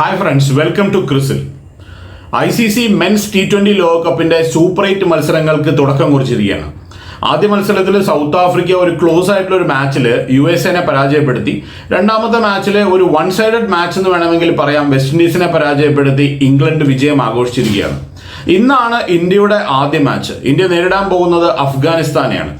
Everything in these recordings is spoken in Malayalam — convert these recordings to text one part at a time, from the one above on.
Hi friends welcome to CRISIL I C C men's T twenty ലോകകപ്പിന്റെ സൂപ്പർ എയ്റ്റ് മത്സരങ്ങൾക്ക് തുടക്കം കുറിച്ചിരിക്കുകയാണ്. ആദ്യ മത്സരത്തിൽ സൗത്ത് ആഫ്രിക്ക ഒരു ക്ലോസ് ആയിട്ടുള്ള ഒരു മാച്ചിൽ യു എസ് എനെ പരാജയപ്പെടുത്തി. രണ്ടാമത്തെ മാച്ചിൽ ഒരു വൺ സൈഡഡ് മാച്ച് എന്ന് വേണമെങ്കിൽ പറയാം. വെസ്റ്റ് ഇൻഡീസിനെ പരാജയപ്പെടുത്തി ഇംഗ്ലണ്ട് വിജയം ആഘോഷിച്ചിരിക്കുകയാണ്. ഇന്നാണ് ഇന്ത്യയുടെ ആദ്യ മാച്ച് ഇന്ത്യ നേരിടാൻ പോകുന്നത് അഫ്ഗാനിസ്ഥാനെയാണ്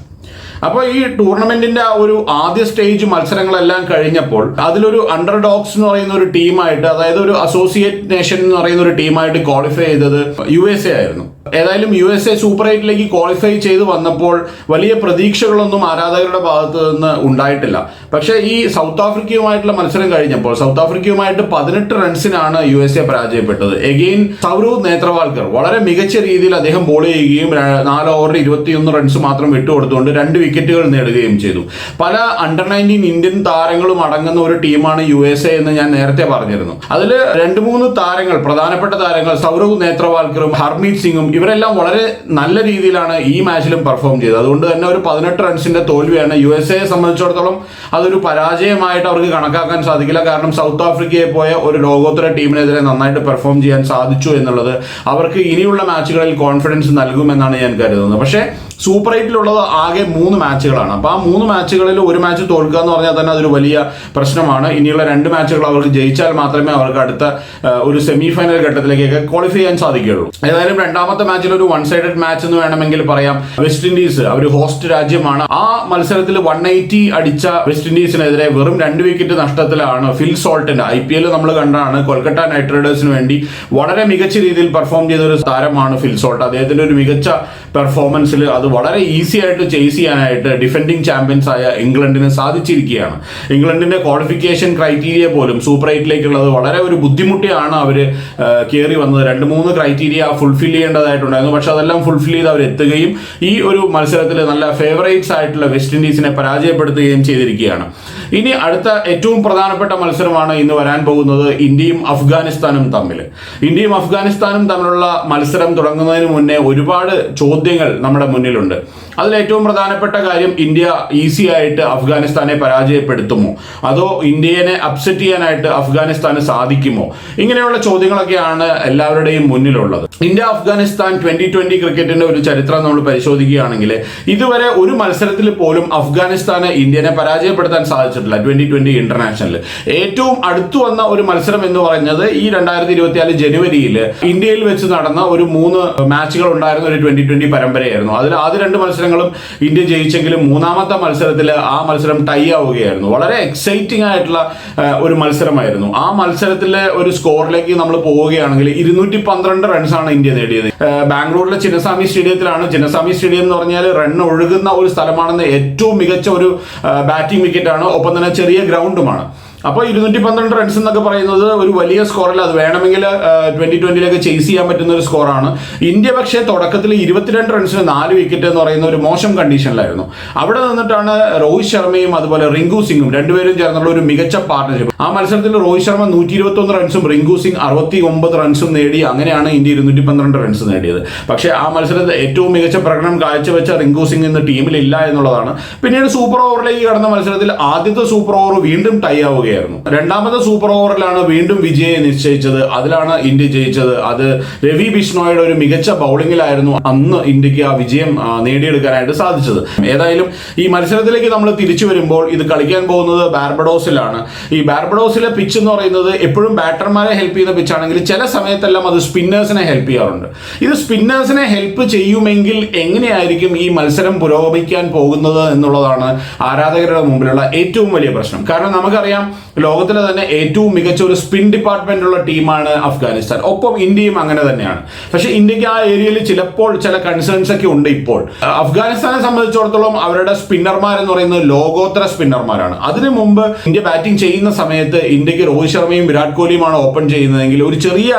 അപ്പോൾ ഈ ടൂർണമെന്റിന്റെ ഒരു ആദ്യ സ്റ്റേജ് മത്സരങ്ങളെല്ലാം കഴിഞ്ഞപ്പോൾ അതിലൊരു അണ്ടർ ഡോഗ്സ് എന്ന് പറയുന്ന ഒരു ടീമായിട്ട് അതായത് ഒരു അസോസിയേറ്റ് നേഷൻ എന്ന് പറയുന്ന ഒരു ടീമായിട്ട് ക്വാളിഫൈ ചെയ്തത് യു എസ് എ ആയിരുന്നു. ഏതായാലും യു എസ് എ സൂപ്പർ എയ്റ്റിലേക്ക് ക്വാളിഫൈ ചെയ്ത് വന്നപ്പോൾ വലിയ പ്രതീക്ഷകളൊന്നും ആരാധകരുടെ ഭാഗത്ത് നിന്ന് ഉണ്ടായിട്ടില്ല. പക്ഷേ ഈ സൗത്ത് ആഫ്രിക്കയുമായിട്ടുള്ള മത്സരം കഴിഞ്ഞപ്പോൾ സൗത്ത് ആഫ്രിക്കയുമായിട്ട് പതിനെട്ട് റൺസിനാണ് യു എസ് എ പരാജയപ്പെട്ടത്. എഗെയിൻ സൗരവ് നേത്രവാൾക്കർ വളരെ മികച്ച രീതിയിൽ അദ്ദേഹം ബോൾ ചെയ്യുകയും നാല് ഓവറിൽ ഇരുപത്തിയൊന്ന് റൺസ് മാത്രം വിട്ടുകൊടുത്തുകൊണ്ട് രണ്ട് വിക്കറ്റുകൾ നേടുകയും ചെയ്തു. പല അണ്ടർ നയന്റീൻ ഇന്ത്യൻ താരങ്ങളും അടങ്ങുന്ന ഒരു ടീമാണ് യു എസ് എ എന്ന് ഞാൻ നേരത്തെ പറഞ്ഞിരുന്നു. അതിൽ രണ്ട് മൂന്ന് താരങ്ങൾ പ്രധാനപ്പെട്ട താരങ്ങൾ സൗരവ് നേത്രവാൾക്കറും ഹർമീത് സിംഗും ഇവരെല്ലാം വളരെ നല്ല രീതിയിലാണ് ഈ മാച്ചിലും പെർഫോം ചെയ്തത്. അതുകൊണ്ട് തന്നെ ഒരു പതിനെട്ട് റൺസിന്റെ തോൽവിയാണ് യു എസ് എയെ സംബന്ധിച്ചിടത്തോളം അതൊരു പരാജയമായിട്ട് അവർക്ക് കണക്കാക്കാൻ സാധിക്കില്ല. കാരണം സൗത്ത് ആഫ്രിക്കയെ പോയ ഒരു ലോകോത്തര ടീമിനെതിരെ നന്നായിട്ട് പെർഫോം ചെയ്യാൻ സാധിച്ചു എന്നുള്ളത് അവർക്ക് ഇനിയുള്ള മാച്ചുകളിൽ കോൺഫിഡൻസ് നൽകുമെന്നാണ് ഞാൻ കരുതുന്നത്. പക്ഷേ സൂപ്പർ എയ്റ്റിലുള്ളത് ആകെ മൂന്ന് മാച്ചുകളാണ്. അപ്പോൾ ആ മൂന്ന് മാച്ചുകളിൽ ഒരു മാച്ച് തോൽക്കുക എന്ന് പറഞ്ഞാൽ തന്നെ അതൊരു വലിയ പ്രശ്നമാണ്. ഇനിയുള്ള രണ്ട് മാച്ചുകൾ അവർക്ക് ജയിച്ചാൽ മാത്രമേ അവർക്ക് അടുത്ത ഒരു സെമി ഫൈനൽ ഘട്ടത്തിലേക്കൊക്കെ ക്വാളിഫൈ ചെയ്യാൻ സാധിക്കുകയുള്ളൂ. ഏതായാലും രണ്ടാമത്തെ മാച്ചിൽ ഒരു വൺ സൈഡഡ് മാച്ച് എന്ന് വേണമെങ്കിൽ പറയാം. വെസ്റ്റ് ഇൻഡീസ് അവർ ഹോസ്റ്റ് രാജ്യമാണ്. ആ മത്സരത്തിൽ വൺ എയ്റ്റി അടിച്ച വെസ്റ്റ് ഇൻഡീസിനെതിരെ വെറും രണ്ട് വിക്കറ്റ് നഷ്ടത്തിലാണ് ഫിൽ സോൾട്ടിന്റെ ഐ പി എൽ നമ്മൾ കണ്ടാണ് കൊൽക്കത്ത നൈറ്റ് റൈഡേഴ്സിന് വേണ്ടി വളരെ മികച്ച രീതിയിൽ പെർഫോം ചെയ്ത ഒരു താരമാണ് ഫിൽ സോൾട്ട് അദ്ദേഹത്തിന്റെ ഒരു മികച്ച പെർഫോമൻസിൽ അത് വളരെ ഈസി ആയിട്ട് ചേസ് ചെയ്യാനായിട്ട് ഡിഫെൻഡിങ് ചാമ്പ്യൻസ് ആയ ഇംഗ്ലണ്ടിന് സാധിച്ചിരിക്കുകയാണ്. ഇംഗ്ലണ്ടിന്റെ ക്വാളിഫിക്കേഷൻ ക്രൈറ്റീരിയ പോലും സൂപ്പർ എയ്റ്റിലേക്കുള്ളത് വളരെ ഒരു ബുദ്ധിമുട്ടിയാണ് അവർ കയറി വന്നത്. രണ്ട് മൂന്ന് ക്രൈറ്റീരിയ ഫുൾഫിൽ ചെയ്യേണ്ടതായിട്ടുണ്ടായിരുന്നു. പക്ഷെ അതെല്ലാം ഫുൾഫിൽ ചെയ്ത് അവർ എത്തുകയും ഈ ഒരു മത്സരത്തിൽ നല്ല ഫേവറേറ്റ്സ് ആയിട്ടുള്ള വെസ്റ്റ് ഇൻഡീസിനെ പരാജയപ്പെടുത്തുകയും ചെയ്തിരിക്കുകയാണ്. ഇനി അടുത്ത ഏറ്റവും പ്രധാനപ്പെട്ട മത്സരമാണ് ഇന്ന് വരാൻ പോകുന്നത് ഇന്ത്യയും അഫ്ഗാനിസ്ഥാനും തമ്മിൽ ഇന്ത്യയും അഫ്ഗാനിസ്ഥാനും തമ്മിലുള്ള മത്സരം തുടങ്ങുന്നതിന് മുന്നേ ഒരുപാട് ചോദ്യങ്ങൾ നമ്മുടെ മുന്നിലുണ്ട്. അതിൽ ഏറ്റവും പ്രധാനപ്പെട്ട കാര്യം ഇന്ത്യ ഈസി ആയിട്ട് അഫ്ഗാനിസ്ഥാനെ പരാജയപ്പെടുത്തുമോ? അതോ ഇന്ത്യനെ അപ്സെറ്റ് ചെയ്യാനായിട്ട് അഫ്ഗാനിസ്ഥാന് സാധിക്കുമോ? ഇങ്ങനെയുള്ള ചോദ്യങ്ങളൊക്കെയാണ് എല്ലാവരുടെയും മുന്നിലുള്ളത്. ഇന്ത്യ അഫ്ഗാനിസ്ഥാൻ ട്വന്റി ട്വന്റി ക്രിക്കറ്റിന്റെ ഒരു ചരിത്രം നമ്മൾ പരിശോധിക്കുകയാണെങ്കിൽ ഇതുവരെ ഒരു മത്സരത്തിൽ പോലും അഫ്ഗാനിസ്ഥാന് ഇന്ത്യനെ പരാജയപ്പെടുത്താൻ സാധിച്ചിട്ടില്ല ട്വന്റി ട്വന്റി ഇന്റർനാഷണൽ ഏറ്റവും അടുത്തു വന്ന ഒരു മത്സരം എന്ന് പറഞ്ഞത് ഈ രണ്ടായിരത്തി ഇരുപത്തിനാല് ജനുവരിയിൽ ഇന്ത്യയിൽ വെച്ച് നടന്ന ഒരു മൂന്ന് മാച്ചുകൾ ഉണ്ടായിരുന്ന ഒരു ട്വന്റി ട്വന്റി പരമ്പരയായിരുന്നു. അതിൽ ആദ്യ രണ്ട് മത്സരങ്ങളും ഇന്ത്യ ജയിച്ചെങ്കിലും മൂന്നാമത്തെ മത്സരത്തിൽ ആ മത്സരം ടൈ ആവുകയായിരുന്നു. വളരെ എക്സൈറ്റിംഗ് ആയിട്ടുള്ള ഒരു മത്സരമായിരുന്നു. ആ മത്സരത്തിലെ ഒരു സ്കോറിലേക്ക് നമ്മൾ പോവുകയാണെങ്കിൽ ഇരുന്നൂറ്റി പന്ത്രണ്ട് റൺസാണ് ഇന്ത്യ നേടിയത്. ബാംഗ്ലൂരിലെ ചിന്നസ്വാമി സ്റ്റേഡിയത്തിലാണ്. ചിന്നസ്വാമി സ്റ്റേഡിയം എന്ന് പറഞ്ഞാൽ റൺ ഒഴുകുന്ന ഒരു സ്ഥലമാണെന്ന് ഏറ്റവും മികച്ച ഒരു ബാറ്റിംഗ് വിക്കറ്റാണ് ഒപ്പം തന്നെ ചെറിയ ഗ്രൗണ്ടുമാണ് അപ്പോൾ ഇരുന്നൂറ്റി പന്ത്രണ്ട് റൺസ് എന്നൊക്കെ പറയുന്നത് ഒരു വലിയ സ്കോറല്ല അത് വേണമെങ്കിൽ ട്വന്റി ട്വന്റിയിലൊക്കെ ചേസ് ചെയ്യാൻ പറ്റുന്ന ഒരു സ്കോറാണ് ഇന്ത്യ പക്ഷേ തുടക്കത്തിൽ ഇരുപത്തിരണ്ട് റൺസിന് നാല് വിക്കറ്റ് എന്ന് പറയുന്ന ഒരു മോശം കണ്ടീഷനിലായിരുന്നു അവിടെ നിന്നിട്ടാണ് രോഹിത് ശർമ്മയും അതുപോലെ റിങ്കു സിംഗും രണ്ടുപേരും ചേർന്നുള്ള ഒരു മികച്ച പാർട്ണർഷിപ്പ് ആ മത്സരത്തിൽ രോഹിത് ശർമ്മ നൂറ്റി ഇരുപത്തൊന്ന് റൺസും റിങ്കു സിംഗ് അറുപത്തി ഒമ്പത് റൺസും നേടി. അങ്ങനെയാണ് ഇന്ത്യ ഇരുന്നൂറ്റി പന്ത്രണ്ട് റൺസ് നേടിയത്. പക്ഷേ ആ മത്സരത്തിൽ ഏറ്റവും മികച്ച പ്രകടനം കാഴ്ചവെച്ച റിങ്കു സിംഗ് ഇന്ന് ടീമിലില്ല എന്നുള്ളതാണ്. പിന്നീട് സൂപ്പർ ഓവറിലേക്ക് കടന്ന മത്സരത്തിൽ ആദ്യത്തെ സൂപ്പർ ഓവർ വീണ്ടും ടൈ ആവുകയായിരുന്നു രണ്ടാമത്തെ സൂപ്പർ ഓവറിലാണ് വീണ്ടും വിജയം നിശ്ചയിച്ചത്. അതിലാണ് ഇന്ത്യ ജയിച്ചത്. അത് രവി ബിഷ്ണോയുടെ ഒരു മികച്ച ബൗളിങ്ങിലായിരുന്നു അന്ന് ഇന്ത്യയ്ക്ക് ആ വിജയം നേടിയെടുക്കാനായിട്ട് സാധിച്ചത്. ഏതായാലും ഈ മത്സരത്തിലേക്ക് നമ്മൾ തിരിച്ചു വരുമ്പോൾ ഇത് കളിക്കാൻ പോകുന്നത് ബാർബഡോസിലാണ്. ഈ ബാർബഡോസിലെ പിച്ച് എന്ന് പറയുന്നത് എപ്പോഴും ബാറ്റർമാരെ ഹെൽപ്പ് ചെയ്യുന്ന പിച്ചാണെങ്കിൽ ചില സമയത്തെല്ലാം അത് സ്പിന്നേഴ്സിനെ ഹെൽപ്പ് ചെയ്യാറുണ്ട്. ഇത് സ്പിന്നേഴ്സിനെ ഹെൽപ്പ് ചെയ്യുമെങ്കിൽ എങ്ങനെയായിരിക്കും ഈ മത്സരം പുരോഗമിക്കാൻ പോകുന്നത് എന്നുള്ളതാണ് ആരാധകരുടെ മുമ്പിലുള്ള ഏറ്റവും വലിയ പ്രശ്നം. കാരണം നമുക്കറിയാം ലോകത്തിലെ തന്നെ ഏറ്റവും മികച്ച ഒരു സ്പിൻ ഡിപ്പാർട്ട്മെന്റ് ഉള്ള ടീമാണ് അഫ്ഗാനിസ്ഥാൻ. ഒപ്പം ഇന്ത്യയും അങ്ങനെ തന്നെയാണ്. പക്ഷേ ഇന്ത്യയ്ക്ക് ആ ഏരിയയിൽ ചിലപ്പോൾ ചില കൺസേൺസ് ഒക്കെ ഉണ്ട് ഇപ്പോൾ. അഫ്ഗാനിസ്ഥാനെ സംബന്ധിച്ചിടത്തോളം അവരുടെ സ്പിന്നർമാർ എന്ന് പറയുന്നത് ലോകോത്തര സ്പിന്നർമാരാണ് അതിനു മുമ്പ് ഇന്ത്യ ബാറ്റിംഗ് ചെയ്യുന്ന സമയത്ത് ഇന്ത്യയ്ക്ക് രോഹിത് ശർമ്മയും വിരാട് കോഹ്ലിയുമാണ് ഓപ്പൺ ചെയ്യുന്നതെങ്കിൽ ഒരു ചെറിയ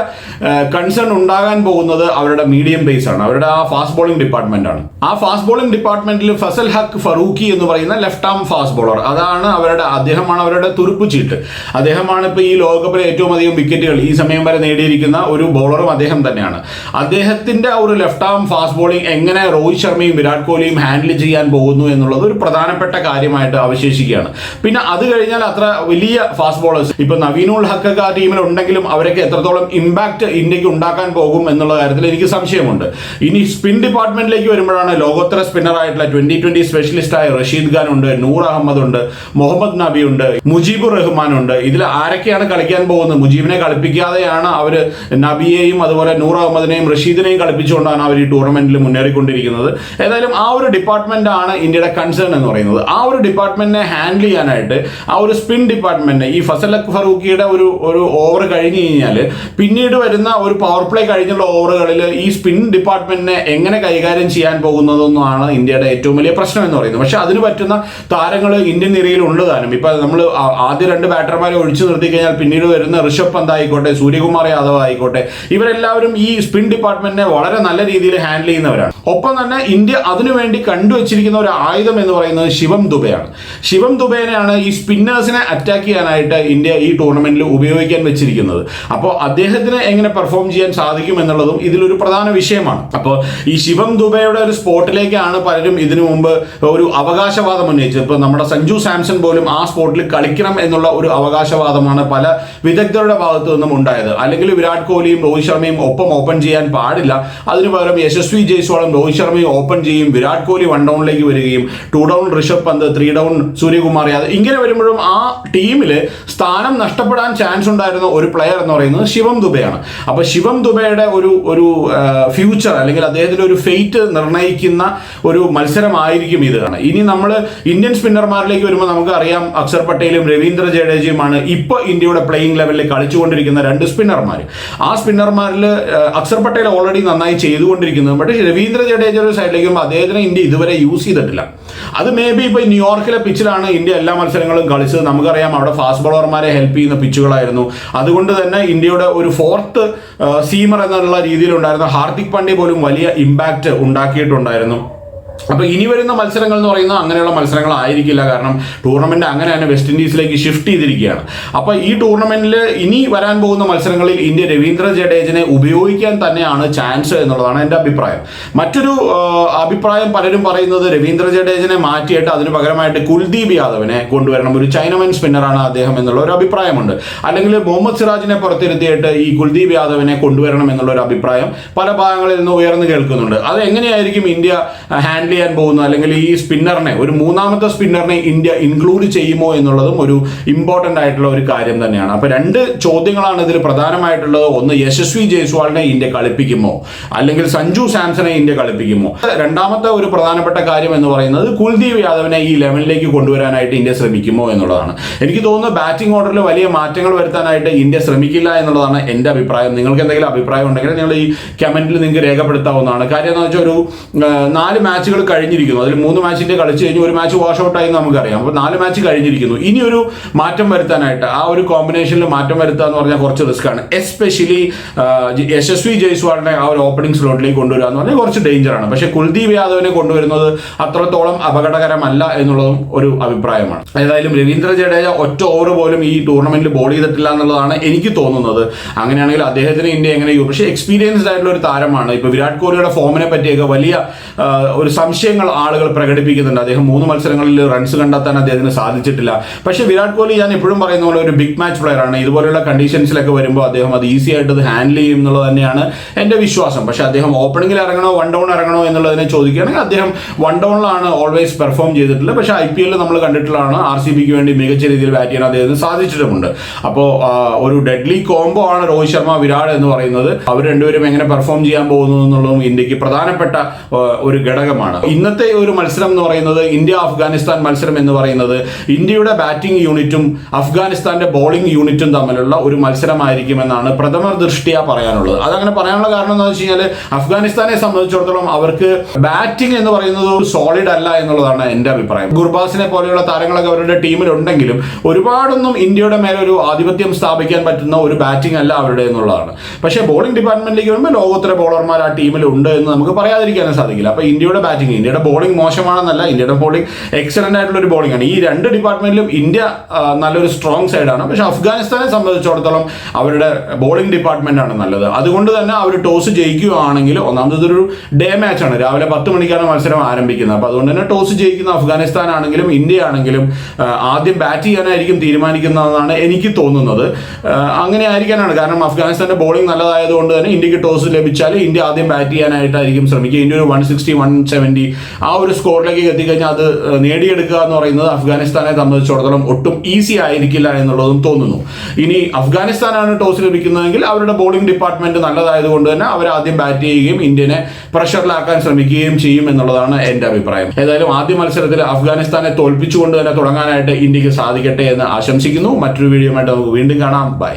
കൺസേൺ ഉണ്ടാകാൻ പോകുന്നത് അവരുടെ മീഡിയം പേസ് ആണ്. അവരുടെ ആ ഫാസ്റ്റ് ബോളിംഗ് ഡിപ്പാർട്ട്മെന്റ് ആണ്. ആ ഫാസ്റ്റ് ബോളിംഗ് ഡിപ്പാർട്ട്മെന്റിൽ ഫസൽ ഹക്ക് ഫറൂഖി എന്ന് പറയുന്ന ലെഫ്റ്റ് ആം ഫാസ്റ്റ് ബോളർ അതാണ് അവരുടെ അദ്ദേഹമാണ് അവരുടെ തുരുപ്പ് ചീട്ട് അദ്ദേഹമാണ് ഇപ്പോൾ ഈ ലോകകപ്പിലെ ഏറ്റവും അധികം വിക്കറ്റുകൾ ഈ സമയം വരെ നേടിയിരിക്കുന്ന ഒരു ബോളറും അദ്ദേഹം തന്നെയാണ്. അദ്ദേഹത്തിന്റെ ആ ഒരു ലെഫ്റ്റ് ആം ഫാസ്റ്റ് ബോളിംഗ് എങ്ങനെ രോഹിത് ശർമ്മയും വിരാട് കോഹ്ലിയും ഹാൻഡിൽ ചെയ്യാൻ പോകുന്നു എന്നുള്ളത് ഒരു പ്രധാനപ്പെട്ട കാര്യമായിട്ട് അവശേഷിക്കുകയാണ്. പിന്നെ അത് കഴിഞ്ഞാൽ അത്ര വലിയ ഫാസ്റ്റ് ബോളേഴ്സ് ഇപ്പൊ നവീനുൾ ഹക്കൊക്കെ ടീമിൽ ഉണ്ടെങ്കിലും അവരൊക്കെ എത്രത്തോളം ഇമ്പാക്ട് ഇന്ത്യയ്ക്ക് ഉണ്ടാക്കാൻ പോകും എന്നുള്ള കാര്യത്തിൽ എനിക്ക് സംശയമുണ്ട്. ഇനി സ്പിൻ ഡിപ്പാർട്ട്മെന്റിലേക്ക് വരുമ്പോഴാണ് ലോകോത്തര സ്പിന്നർ ആയിട്ടുള്ള ട്വന്റി ട്വന്റി സ്പെഷ്യലിസ്റ്റായ റഷീദ് ഖാൻ ഉണ്ട് നൂർ അഹമ്മദ് ഉണ്ട് മുഹമ്മദ് നബി ഉണ്ട് മുജീബുർ റഹ്മാൻ ഉണ്ട് ഇതിൽ ആരൊക്കെയാണ് കളിക്കാൻ പോകുന്നത്? മുജീബിനെ കളിപ്പിക്കാതെയാണ് അവർ നബിയെയും അതുപോലെ നൂർ അഹമ്മദിനെയും റഷീദിനെയും കളിപ്പിച്ചുകൊണ്ടാണ് അവർ ഈ ടൂർണമെന്റിൽ മുന്നേറിക്കൊണ്ടിരിക്കുന്നത്. ഏതായാലും ആ ഒരു ഡിപ്പാർട്ട്മെന്റ് ആണ് ഇന്ത്യയുടെ കൺസേൺ എന്ന് പറയുന്നത്. ആ ഒരു ഡിപ്പാർട്ട്മെന്റിനെ ഹാൻഡിൽ ചെയ്യാനായിട്ട് ആ ഒരു സ്പിൻ ഡിപ്പാർട്ട്മെന്റ് ഈ ഫസൽ അക് ഫറൂഖിയുടെ ഒരു ഒരു ഓവർ കഴിഞ്ഞ് കഴിഞ്ഞാൽ പിന്നീട് വരുന്ന ഒരു പവർ പ്ലേ കഴിഞ്ഞുള്ള ഓവറുകളിൽ ഈ സ്പിൻ ഡിപ്പാർട്ട്മെന്റിനെ എങ്ങനെ കൈകാര്യം ചെയ്യാൻ പോകുന്നതെന്നാണ് ഇന്ത്യയുടെ ഏറ്റവും വലിയ പ്രശ്നം എന്ന് പറയുന്നത്. പക്ഷെ അതിന് പറ്റുന്ന താരങ്ങൾ ഇന്ത്യൻ നിരയിൽ ഉണ്ട് താനും. ഇപ്പൊ നമ്മൾ ആദ്യ രണ്ട് ബാറ്റർമാരെ ഒഴിച്ചു നിർത്തി കഴിഞ്ഞാൽ പിന്നീട് വരുന്ന ഋഷഭ് പന്ത് ആയിക്കോട്ടെ സൂര്യകുമാർ യാദവ് ആയിക്കോട്ടെ ഇവരെല്ലാവരും ഈ സ്പിൻ ഡിപ്പാർട്ട്മെന്റിനെ വളരെ നല്ല രീതിയിൽ ഹാൻഡിൽ ചെയ്യുന്നവരാണ്. ഒപ്പം തന്നെ ഇന്ത്യ അതിനുവേണ്ടി കണ്ടുവച്ചിരിക്കുന്ന ഒരു ആയുധം എന്ന് പറയുന്നത് ശിവം ദുബെയാണ്. ശിവം ദുബേനെയാണ് ഈ സ്പിന്നേഴ്സിനെ അറ്റാക്ക് ചെയ്യാനായിട്ട് ഇന്ത്യ ഈ ടൂർണമെന്റിൽ ഉപയോഗിക്കാൻ വെച്ചിരിക്കുന്നത്. അപ്പോൾ അദ്ദേഹത്തിന് എങ്ങനെ പെർഫോം ചെയ്യാൻ സാധിക്കും എന്നുള്ളതും ഇതിലൊരു പ്രധാന വിഷയമാണ്. അപ്പോൾ ഈ ശിവം ദുബെയുടെ ഒരു സ്പോട്ടിലേക്കാണ് പലരും ഇതിനു മുമ്പ് ഒരു അവകാശവാദം ഉന്നയിച്ചത്. ഇപ്പോൾ നമ്മുടെ സഞ്ജു സാംസൺ പോലും ആ സ്പോട്ടിൽ കളിക്കണം എന്നുള്ള ഒരു അവകാശവാദമാണ് പല വിദഗ്ധരുടെ ഭാഗത്തു നിന്നും ഉണ്ടായത്. അല്ലെങ്കിൽ വിരാട് കോഹ്ലിയും രോഹിത് ശർമ്മയും ഒപ്പം ഓപ്പൺ ചെയ്യാൻ പാടില്ല. അതിനു പകരം യശസ്വി ജയ്സ്വാളും രോഹിത് ശർമ്മയും ഓപ്പൺ ചെയ്യും. വിരാട് കോഹ്ലി വൺ ഡൗണിലേക്ക് വരികയും two down Rishabh Pant three down Suryakumar Yadav ഇങ്ങനെ വരുമ്പോഴും ആ ടീമിൽ സ്ഥാനം നഷ്ടപ്പെടാൻ ചാൻസ് ഉണ്ടായിരുന്ന ഒരു പ്ലെയർ എന്ന് പറയുന്നത് ശിവം ദുബെയാണ്. അപ്പോൾ ശിവം ദുബെയുടെ ഒരു ഒരു ഫ്യൂച്ചർ അല്ലെങ്കിൽ അദ്ദേഹത്തിന്റെ ഒരു ഫെയ്റ്റ് നിർണയിക്കുന്ന ഒരു മത്സരമായിരിക്കും ഇതാണ്. ഇനി നമ്മൾ ഇന്ത്യൻ സ്പിന്നർമാരിലേക്ക് വരുമ്പോൾ നമുക്ക് അറിയാം അക്ഷർ പട്ടേലും രവീന്ദ്ര ജഡേജയുമാണ് ഇപ്പോൾ ഇന്ത്യയുടെ പ്ലേയിങ് ലെവലിൽ കളിച്ചുകൊണ്ടിരിക്കുന്ന രണ്ട് സ്പിന്നർമാർ ആ സ്പിന്നർമാരിൽ അക്സർ പട്ടേൽ ഓൾറെഡി നന്നായി ചെയ്തുകൊണ്ടിരിക്കുന്നത് പക്ഷേ രവീന്ദ്ര ജഡേജയുടെ സൈഡിലേക്ക് അദ്ദേഹത്തിനെ ഇന്ത്യ ഇതുവരെ യൂസ് ചെയ്തിട്ടില്ല. അത് മേ ബി ഇപ്പോൾ ന്യൂയോർക്കിലെ പിച്ചിലാണ് ഇന്ത്യ എല്ലാ മത്സരങ്ങളും കളിച്ചത്. നമുക്കറിയാം അവിടെ ഫാസ്റ്റ് ബോളർമാരെ ഹെൽപ്പ് ചെയ്യുന്ന പിച്ചുകളായിരുന്നു അതുകൊണ്ട് തന്നെ ഇന്ത്യയുടെ ഒരു ഫോർത്ത് സീമർ എന്നുള്ള രീതിയിലുണ്ടായിരുന്ന ഹാർദിക് പാണ്ഡ്യ പോലും വലിയ ഇമ്പാക്റ്റ് ഉണ്ടാക്കിയിട്ടുണ്ടായിരുന്നു. അപ്പൊ ഇനി വരുന്ന മത്സരങ്ങൾ എന്ന് പറയുന്നത് അങ്ങനെയുള്ള മത്സരങ്ങൾ ആയിരിക്കില്ല. കാരണം ടൂർണമെന്റ് അങ്ങനെ തന്നെ വെസ്റ്റ് ഇൻഡീസിലേക്ക് ഷിഫ്റ്റ് ചെയ്തിരിക്കുകയാണ്. അപ്പൊ ഈ ടൂർണമെന്റിൽ ഇനി വരാൻ പോകുന്ന മത്സരങ്ങളിൽ ഇന്ത്യ രവീന്ദ്ര ജഡേജനെ ഉപയോഗിക്കാൻ തന്നെയാണ് ചാൻസ് എന്നുള്ളതാണ് എന്റെ അഭിപ്രായം. മറ്റൊരു അഭിപ്രായം പലരും പറയുന്നത് രവീന്ദ്ര ജഡേജനെ മാറ്റിയിട്ട് അതിന് പകരമായിട്ട് കുൽദീപ് യാദവിനെ കൊണ്ടുവരണം. ഒരു ചൈനമൻ സ്പിന്നറാണ് അദ്ദേഹം എന്നുള്ള ഒരു അഭിപ്രായമുണ്ട്. അല്ലെങ്കിൽ മുഹമ്മദ് സിറാജിനെ പുറത്തിരുത്തിയിട്ട് ഈ കുൽദീപ് യാദവിനെ കൊണ്ടുവരണം എന്നുള്ള ഒരു അഭിപ്രായം പല ഭാഗങ്ങളിൽ നിന്ന് ഉയർന്നു കേൾക്കുന്നുണ്ട്. അത് എങ്ങനെയായിരിക്കും ഇന്ത്യ ഹാൻഡിൽ ചെയ്യാൻ പോകുന്നത് അല്ലെങ്കിൽ ഈ സ്പിന്നറിനെ ഒരു മൂന്നാമത്തെ സ്പിന്നറിനെ ഇന്ത്യ ഇൻക്ലൂഡ് ചെയ്യുമോ എന്നുള്ളതും ഒരു ഇമ്പോർട്ടന്റ് ആയിട്ടുള്ള ഒരു കാര്യം തന്നെയാണ്. അപ്പോൾ രണ്ട് ചോദ്യങ്ങളാണ് ഇതിൽ പ്രധാനമായിട്ടുള്ളത്. ഒന്ന് യശസ്വി ജയ്സ്വാളിനെ ഇന്ത്യ കളിപ്പിക്കുമോ? അല്ലെങ്കിൽ സഞ്ജു സാംസനെ ഇന്ത്യ കളിപ്പിക്കുമോ? രണ്ടാമത്തെ ഒരു പ്രധാനപ്പെട്ട കാര്യം എന്ന് പറയുന്നത് കുൽദീപ് യാദവിനെ ഈ ലെവലിലേക്ക് കൊണ്ടുവരാനായിട്ട് ഇന്ത്യ ശ്രമിക്കുമോ എന്നുള്ളതാണ്. എനിക്ക് തോന്നുന്നു ബാറ്റിംഗ് ഓർഡറിൽ വലിയ മാറ്റങ്ങൾ വരുത്താനായിട്ട് ഇന്ത്യ ശ്രമിക്കില്ല എന്നുള്ളതാണ് എന്റെ അഭിപ്രായം. നിങ്ങൾക്ക് എന്തെങ്കിലും അഭിപ്രായം ഉണ്ടെങ്കിൽ നിങ്ങൾ ഈ കമന്റിൽ നിങ്ങൾക്ക് രേഖപ്പെടുത്താവുന്നതാണ്. കാര്യം എന്ന് വെച്ചാൽ ഒരു നാല് മാച്ചുകൾ കഴിഞ്ഞിരിക്കുന്നു. അതിൽ മൂന്ന് മാച്ചിന്റെ കളിച്ച് കഴിഞ്ഞ് ഒരു മാച്ച് വാഷ് ഔട്ട് ആയി എന്ന് നമുക്കറിയാം. അപ്പോൾ നാല് മാച്ച് കഴിഞ്ഞിരിക്കുന്നു. ഇനി ഒരു മാറ്റം വരുത്താനായിട്ട് ആ ഒരു കോമ്പിനേഷനിൽ മാറ്റം വരുത്തുക എന്ന് പറഞ്ഞാൽ കുറച്ച് റിസ്ക് ആണ്. എസ്പെഷ്യലി യശസ്വി ജയ്സ്വാളിനെ ആ ഒരു ഓപ്പണിംഗ് സ്ലോട്ടിലേക്ക് കൊണ്ടുവരിക എന്ന് പറഞ്ഞാൽ കുറച്ച് ഡേഞ്ചർ ആണ്. പക്ഷേ കുൽദീപ് യാദവിനെ കൊണ്ടുവരുന്നത് അത്രത്തോളം അപകടകരമല്ല എന്നുള്ളതും ഒരു അഭിപ്രായമാണ്. ഏതായാലും രവീന്ദ്ര ജഡേജ ഒറ്റ ഓവർ പോലും ഈ ടൂർണമെന്റിൽ ബോൾ ചെയ്തിട്ടില്ല എന്നുള്ളതാണ് എനിക്ക് തോന്നുന്നത്. അങ്ങനെയാണെങ്കിൽ അദ്ദേഹത്തിന് ഇന്ത്യ എങ്ങനെ പക്ഷേ എക്സ്പീരിയൻസ്ഡ് ആയിട്ടുള്ള ഒരു താരമാണ്. ഇപ്പൊ വിരാട് കോഹ്ലിയുടെ ഫോമിനെ പറ്റിയൊക്കെ വലിയ ഒരു സംശയങ്ങൾ ആളുകൾ പ്രകടിപ്പിക്കുന്നുണ്ട്. അദ്ദേഹം മൂന്ന് മത്സരങ്ങളിൽ റൺസ് കണ്ടെത്താൻ അദ്ദേഹത്തിന് സാധിച്ചിട്ടില്ല. പക്ഷേ വിരാട് കോഹ്ലി ഞാൻ എപ്പോഴും പറയുന്ന പോലെ ഒരു ബിഗ് മാച്ച് പ്ലെയർ ആണ്. ഇതുപോലെയുള്ള കണ്ടീഷൻസിലൊക്കെ വരുമ്പോൾ അദ്ദേഹം അത് ഈസി ആയിട്ട് അത് ഹാൻഡിൽ ചെയ്യും എന്നുള്ളത് തന്നെയാണ് എന്റെ വിശ്വാസം. പക്ഷേ അദ്ദേഹം ഓപ്പണിംഗിൽ ഇറങ്ങണോ വൺ ഡൗൺ ഇറങ്ങണോ എന്നുള്ളതിനെ ചോദിക്കുകയാണെങ്കിൽ അദ്ദേഹം വൺ ഡൗണിലാണ് ഓൾവേസ് പെർഫോം ചെയ്തിട്ടുള്ളത്. പക്ഷേ ഐ പി എല്ലിൽ നമ്മൾ കണ്ടിട്ടുള്ളതാണ്. ആർ സി ബിക്ക് വേണ്ടി മികച്ച രീതിയിൽ ബാറ്റ് ചെയ്യാൻ അദ്ദേഹത്തിന് സാധിച്ചിട്ടുമുണ്ട്. അപ്പോൾ ഒരു ഡെഡ്ലി കോംബോ ആണ് രോഹിത് ശർമ്മ വിരാട് എന്ന് പറയുന്നത്. അവർ രണ്ടുപേരും എങ്ങനെ പെർഫോം ചെയ്യാൻ പോകുന്നു എന്നുള്ളതും ഇന്ത്യയ്ക്ക് പ്രധാനപ്പെട്ട ഒരു ഘടകമാണ്. ഇന്നത്തെ ഒരു മത്സരം എന്ന് പറയുന്നത് ഇന്ത്യ അഫ്ഗാനിസ്ഥാൻ മത്സരം എന്ന് പറയുന്നത് ഇന്ത്യയുടെ ബാറ്റിംഗ് യൂണിറ്റും അഫ്ഗാനിസ്ഥാന്റെ ബോളിംഗ് യൂണിറ്റും തമ്മിലുള്ള ഒരു മത്സരമായിരിക്കുമെന്നാണ് പ്രഥമ ദൃഷ്ടിയാ പറയാനുള്ളത്. അതങ്ങനെ പറയാനുള്ള കാരണം എന്താ വെച്ച് കഴിഞ്ഞാൽ അഫ്ഗാനിസ്ഥാനെ സംബന്ധിച്ചിടത്തോളം അവർക്ക് ബാറ്റിംഗ് എന്ന് പറയുന്നത് സോളിഡ് അല്ല എന്നുള്ളതാണ് എന്റെ അഭിപ്രായം. ഗുർബാസിനെ പോലെയുള്ള താരങ്ങളൊക്കെ അവരുടെ ടീമിലുണ്ടെങ്കിലും ഒരുപാടൊന്നും ഇന്ത്യയുടെ മേലെ ഒരു ആധിപത്യം സ്ഥാപിക്കാൻ പറ്റുന്ന ഒരു ബാറ്റിംഗ് അല്ല അവരുടെ എന്നുള്ളതാണ്. പക്ഷേ ബോളിംഗ് ഡിപ്പാർട്ട്മെന്റിലേക്ക് വരുമ്പോൾ ലോകോത്തര ബോളർമാർ ആ ടീമിൽ ഉണ്ട് എന്ന് നമുക്ക് പറയാതിരിക്കാനും സാധിക്കില്ല. അപ്പോൾ ഇന്ത്യയുടെ ബാറ്റിംഗ് ബാറ്റിംഗ് ഇന്ത്യയുടെ ബോളിംഗ് മോശമാണെന്നല്ല ഇന്ത്യയുടെ ബോളിംഗ് എക്സലന്റ് ആയിട്ടുള്ള ഒരു ബോളിംഗ് ആണ്. ഈ രണ്ട് ഡിപ്പാർട്ട്മെന്റിലും ഇന്ത്യ നല്ലൊരു സ്ട്രോങ് സൈഡാണ് പക്ഷെ അഫ്ഗാനിസ്ഥാനെ സംബന്ധിച്ചിടത്തോളം അവരുടെ ബോളിംഗ് ഡിപ്പാർട്ട്മെന്റ് ആണ് നല്ലത്. അതുകൊണ്ട് തന്നെ അവർ ടോസ് ജയിക്കുകയാണെങ്കിൽ ഒന്നാമത് ഒരു ഡേ മാച്ച് ആണ്. രാവിലെ പത്ത് മണിക്കാണ് മത്സരം ആരംഭിക്കുന്നത്. അപ്പോൾ അതുകൊണ്ട് തന്നെ ടോസ് ജയിക്കുന്ന അഫ്ഗാനിസ്ഥാൻ ആണെങ്കിലും ഇന്ത്യ ആണെങ്കിലും ആദ്യം ബാറ്റ് ചെയ്യാനായിരിക്കും തീരുമാനിക്കുന്നതെന്നാണ് എനിക്ക് തോന്നുന്നത്. അങ്ങനെ ആയിരിക്കാനാണ്. കാരണം അഫ്ഗാനിസ്ഥാന്റെ ബോളിംഗ് നല്ലതായതുകൊണ്ട് തന്നെ ഇന്ത്യയ്ക്ക് ടോസ് ലഭിച്ചാൽ ഇന്ത്യ ആദ്യം ബാറ്റ് ചെയ്യാനായിട്ടായിരിക്കും ശ്രമിക്കുക. ഇന്ത്യ ഒരു വൺ സിക്സ്റ്റി വൺ സെവന്റി ആ ഒരു സ്കോറിലേക്ക് എത്തിക്കഴിഞ്ഞാൽ അത് നേടിയെടുക്കുക എന്ന് പറയുന്നത് അഫ്ഗാനിസ്ഥാനെ സംബന്ധിച്ചിടത്തോളം ഒട്ടും ഈസി ആയിരിക്കില്ല എന്നുള്ളതും തോന്നുന്നു. ഇനി അഫ്ഗാനിസ്ഥാനാണ് ടോസ് ലഭിക്കുന്നതെങ്കിൽ അവരുടെ ബോളിംഗ് ഡിപ്പാർട്ട്മെന്റ് നല്ലതായതുകൊണ്ട് തന്നെ അവർ ആദ്യം ബാറ്റ് ചെയ്യുകയും ഇന്ത്യനെ പ്രഷറിലാക്കാൻ ശ്രമിക്കുകയും ചെയ്യും എന്നുള്ളതാണ് എന്റെ അഭിപ്രായം. ഏതായാലും ആദ്യ മത്സരത്തിൽ അഫ്ഗാനിസ്ഥാനെ തോൽപ്പിച്ചുകൊണ്ട് തന്നെ തുടങ്ങാനായിട്ട് ഇന്ത്യയ്ക്ക് സാധിക്കട്ടെ എന്ന് ആശംസിക്കുന്നു. മറ്റൊരു വീഡിയോ നമുക്ക് വീണ്ടും കാണാം. ബൈ